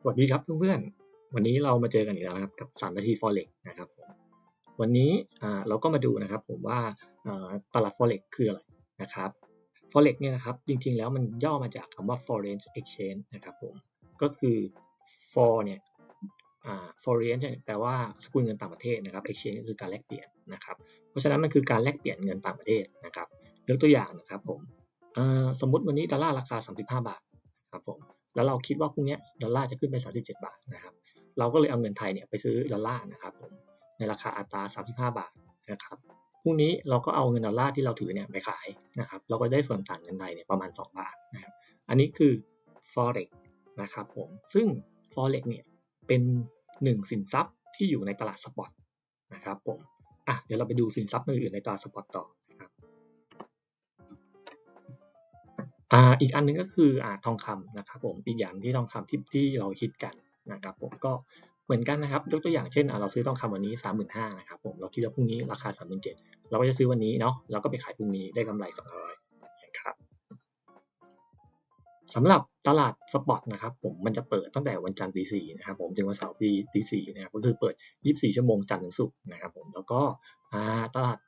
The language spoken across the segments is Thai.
สวัสดีครับเพื่อนๆ วันนี้เรามาเจอกันอีกแล้วครับกับ 3 นาที forex นะครับผมวันนี้เราก็มาดูนะครับผมว่าอ่าตลาด forex คืออะไรนะครับ forex เนี่ยนะครับจริงๆแล้วมันย่อมาจากคำว่า foreign exchange นะครับผมก็คือ for เนี่ย foreign แปลว่าสกุลเงินต่างประเทศนะครับ exchange คือการแลกเปลี่ยนนะครับเพราะฉะนั้นมันคือการแลกเปลี่ยนเงินต่างประเทศนะครับยกตัวอย่างนะครับผมสมมติวันนี้ดอลลาร์ราคา 35 บาทครับผม แล้วเราคิดว่าพรุ่งนี้ดอลลาร์จะขึ้นไป 37 บาทนะครับ เราก็เลยเอาเงินไทยเนี่ยไปซื้อดอลลาร์นะครับผมในราคาอัตรา 35 บาทนะครับพรุ่งนี้เราก็เอาเงินดอลลาร์ที่เราถือเนี่ยไปขายนะครับ เราก็ได้ส่วนต่างเงินไทยเนี่ยประมาณ 2 บาทนะครับ อันนี้คือ forex นะครับผม ซึ่ง forex เนี่ยเป็นหนึ่งสินทรัพย์ที่อยู่ในตลาดสปอตนะครับผม อะเดี๋ยวเราไปดูสินทรัพย์อื่นๆในตลาดสปอตต่อ อ่าอีกอันหนึงก็คืออ่าทองคำนะครับผมอีกอย่างที่ทองคำที่ที่เราคิดกันนะครับผมก็เหมือนกันนะครับยกตัวอย่างเช่นอ่าเราซื้อทองคำวันนี้ 35,000นะครับผมเราคิดว่าพรุ่งนี้ราคา 37,000เราก็จะซื้อวันนี้เนาะเราก็ไปขายพรุ่งนี้ได้กำไร 200นะครับสำหรับตลาดสปอตนะครับผมมันจะเปิดตั้งแต่วันจันทร์ตีสี่นะครับผมถึงวันเสาร์ตีตีสี่นะครับก็คือเปิด 24 ชั่วโมงจันทร์ถึงศุกร์นะครับผมแล้วก็อ่าตลาด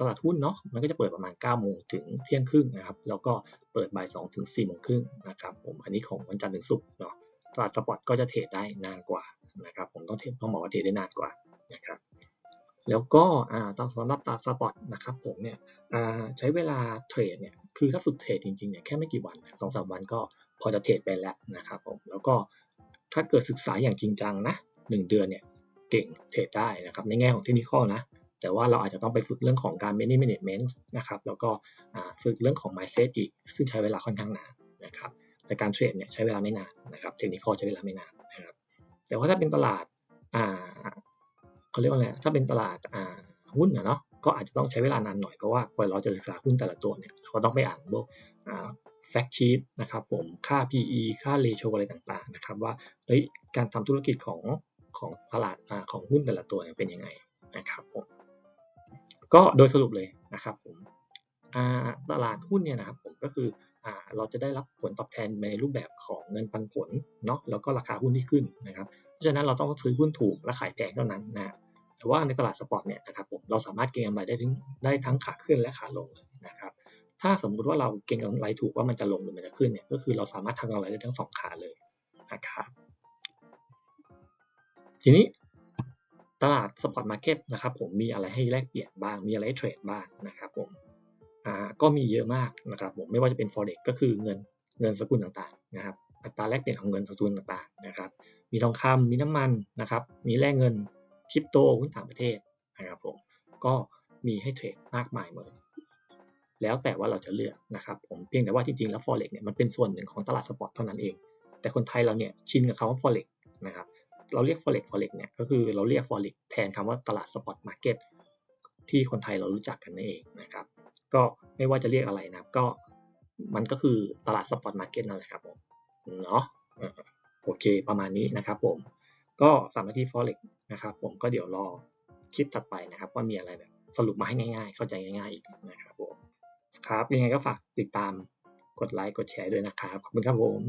ตลาดหุ้นเนาะมันก็จะเปิดประมาณ9โมงถึงเที่ยงครึ่งนะครับแล้วก็เปิดบ่าย2ถึง4โมงครึ่งนะครับผมอันนี้ของวันจันทร์ถึงศุกร์เนาะตลาดสปอตก็จะเทรดได้นานกว่านะครับผมต้องเทรดต้องบอกว่าเทรดได้นานกว่านะครับแล้วก็อ่าตอนสำหรับตลาดสปอตนะครับผมเนี่ยอ่าใช้เวลาเทรดเนี่ยคือถ้าฝึกเทรดจริงๆเนี่ยแค่ไม่กี่วันสองสามวันก็พอจะเทรดเป็นแล้วนะครับผมแล้วก็ถ้าเกิดศึกษาอย่างจริงจังนะหนึ่งเดือนเนี่ยเก่งเทรดได้นะครับในแง่ของเทคนิคนะ แต่ว่าเราอาจจะต้องไปฝึกเรื่องของการ money management นะครับ แล้วก็ฝึกเรื่องของ mindset อีก ซึ่งใช้เวลาค่อนข้างนานนะครับ แต่การเทรดเนี่ยใช้เวลาไม่นานนะครับ เทคนิคใช้เวลาไม่นานนะครับ แต่ว่าถ้าเป็นตลาดเขาเรียกว่าอะไร ถ้าเป็นตลาดหุ้นนะเนาะ ก็อาจจะต้องใช้เวลานานหน่อย เพราะว่ากว่าเราจะศึกษาหุ้นแต่ละตัวเนี่ย เราก็ต้องไปอ่านพวกอ่า fact sheet นะครับผม ค่า PE ค่า ratio อะไรต่างๆนะครับว่า เฮ้ย การทำธุรกิจของของตลาดของหุ้นแต่ละตัวเเป็นยังไงนะครับผม ก็โดยสรุปเลยนะครับผมตลาดหุ้นเนี่ยนะครับผมก็คืออเราจะได้รับผลตอบแทนในรูปแบบของเงินปันผลเนาะแล้วก็ราคาหุ้นที่ขึ้นนะครับเพราะฉะนั้นเราต้องซื้อหุ้นถูกและขายแพงเท่านั้นนะแต่ว่าในตลาดสปอร์ตเนี่ยนะครับผมเราสามารถเก็งกำไรได้ทั้งได้ทั้งขาขึ้นและขาลงนะครับถ้าสมมุติว่าเราเก็งกำไรถูกว่ามันจะลงหรือมันจะขึ้นเนี่ยก็คือเราสามารถทำกำไรได้ทั้งสองขาเลยนะครับทีนี้ ตลาดสปอตมาร์เก็ตนะครับผมมีอะไรให้แลกเปลี่ยนบ้าง มีอะไรให้เทรดบ้างนะครับผมอ่าก็มีเยอะมากนะครับผมไม่ว่าจะเป็น forex ก็คือเงินเงินสกุลต่างๆนะครับอัตราแลกเปลี่ยนของเงินสกุลต่างๆนะครับ มีทองคำมีน้ำมันนะครับ มีแลกเงินคริปโตหุ้นต่างประเทศนะครับผมก็มีให้เทรดมากมายเลยแล้วแต่ว่าเราจะเลือกนะครับผมเพียงแต่ว่าจริงๆแล้ว forex เนี่ยมันเป็นส่วนหนึ่งของตลาดสปอตเท่านั้นเอง แต่คนไทยเราเนี่ยชินกับคำว่า forex นะครับ เราเรียก forex forex เนี่ยก็คือเราเรียก forex แทนคำว่าตลาด spot market ที่คนไทยเรารู้จักกันนั่นเองนะครับ ก็ไม่ว่าจะเรียกอะไรนะก็มันก็คือตลาด spot market นั่นแหละครับผมเนาะโอเคประมาณนี้นะครับผมก็สามนาที forex นะครับผมก็เดี๋ยวรอคลิปถัดไปนะครับ ว่ามีอะไรแบบสรุปมาให้ง่ายๆ เข้าใจง่ายๆอีกนะครับผมครับยังไงก็ฝากติดตามกดไลค์กดแชร์ด้วยนะครับ ขอบคุณครับผม